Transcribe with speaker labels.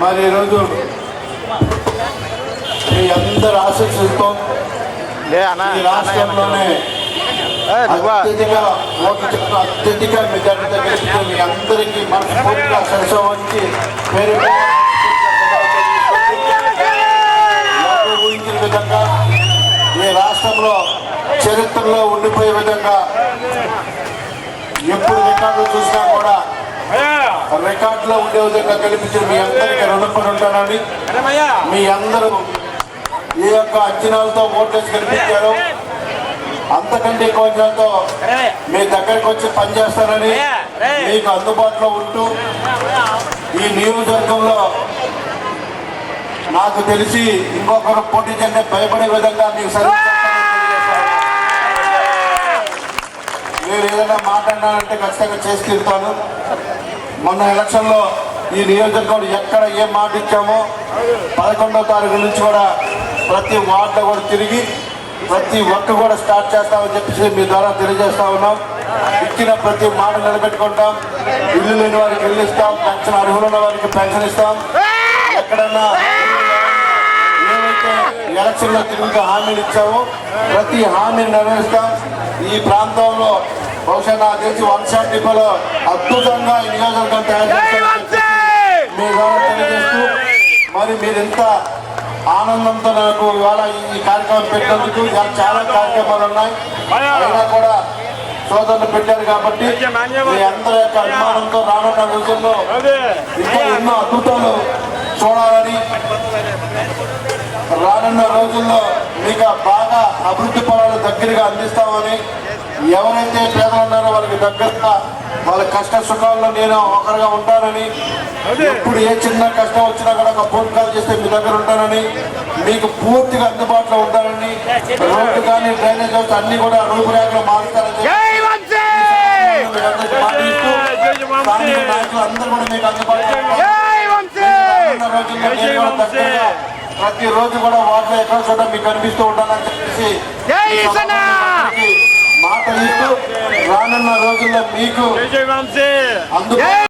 Speaker 1: మరి ఈరోజు మీ అందరి ఆశీస్సులతో ఈ రాష్ట్రంలోనే అత్యధిక అత్యధిక మెజార్టీతో గెలిచిన మీ అందరికీ మనస్ఫూర్తిగా వంచి పేరు ఊహించిన విధంగా ఈ రాష్ట్రంలో చరిత్రలో ఉండిపోయే విధంగా ఎప్పుడు రికార్డులు చూసినా కూడా రికార్డులో ఉండే విధంగా గెలిపించిన మీ అందరికీ రుణపడి ఉంటానని మీ అందరూ ఈ యొక్క అంచనాలతో ఓట్లేసి గెలిపించారు? అంతకంటే ఎక్కువ అంచనాలతో మీ దగ్గరికి వచ్చి పనిచేస్తారని మీకు అందుబాటులో ఉంటూ ఈ నియోజకవర్గంలో నాకు తెలిసి ఇంకొకరు పోటీ చేస్తే భయపడే విధంగా మీకు. మీరు ఏదైనా మాట్లాడినారంటే ఖచ్చితంగా చేసి తీరుతాను. మొన్న ఎలక్షన్లో ఈ నియోజకవర్గం ఎక్కడ ఏం మాట ఇచ్చామో పదకొండవ తారీఖు నుంచి కూడా ప్రతి వార్డు కూడా తిరిగి ప్రతి ఒక్క కూడా స్టార్ట్ చేస్తామని చెప్పేసి మీ ద్వారా తెలియజేస్తా ఉన్నాం. ఇచ్చిన ప్రతి మాట నిలబెట్టుకుంటాం. ఇల్లు లేని వారికి ఇల్లు ఇస్తాం. పెన్షన్ అర్హులున్న వారికి పెన్షన్ ఇస్తాం. ఎక్కడన్నా ఏవైతే ఎలక్షన్లో తిరిగి హామీలు ఇచ్చామో ప్రతి హామీని నెరవేరుస్తాం. ఈ ప్రాంతంలో బహుశా నాకు తెలిసి వన్ షాట్ డిపోలో అద్భుతంగా ఈ నియోజకవర్గం తయారు తెలియజేస్తూ మరి మీరు ఎంత ఆనందంతో నాకు ఇవాళ ఈ కార్యక్రమం పెట్టినందుకు ఇలా చాలా కార్యక్రమాలు ఉన్నాయి. అయినా కూడా సోదరులు పెట్టారు కాబట్టి మీ అందరి యొక్క అభిమానంతో రానున్న రోజుల్లో ఇంకా ఎన్నో అద్భుతాలు చూడాలని రానున్న రోజుల్లో మీకు బాగా అభివృద్ధి ఫలాలు దగ్గరగా అందిస్తామని ఎవరైతే పేదలు ఉన్నారో వాళ్ళకి దగ్గరగా వాళ్ళ కష్ట సుఖాల్లో నేను ఒకరిగా ఉంటానని ఎప్పుడు ఏ చిన్న కష్టం వచ్చినా కూడా ఒక ఫోన్ కాల్ చేస్తే మీ దగ్గర ఉంటానని మీకు పూర్తిగా అందుబాటులో ఉంటానని రోడ్డు కానీ డ్రైనేజ్ హౌస్ అన్ని కూడా రూపురేఖలు నాయకులు అందరూ కూడా మీకు అందుబాటులో ప్రతి రోజు కూడా వాటిలో ఎక్కడ చోట మీకు కనిపిస్తూ ఉంటానని చెప్పేసి రానున్న రోజుల్లో మీకు అందుబాటులో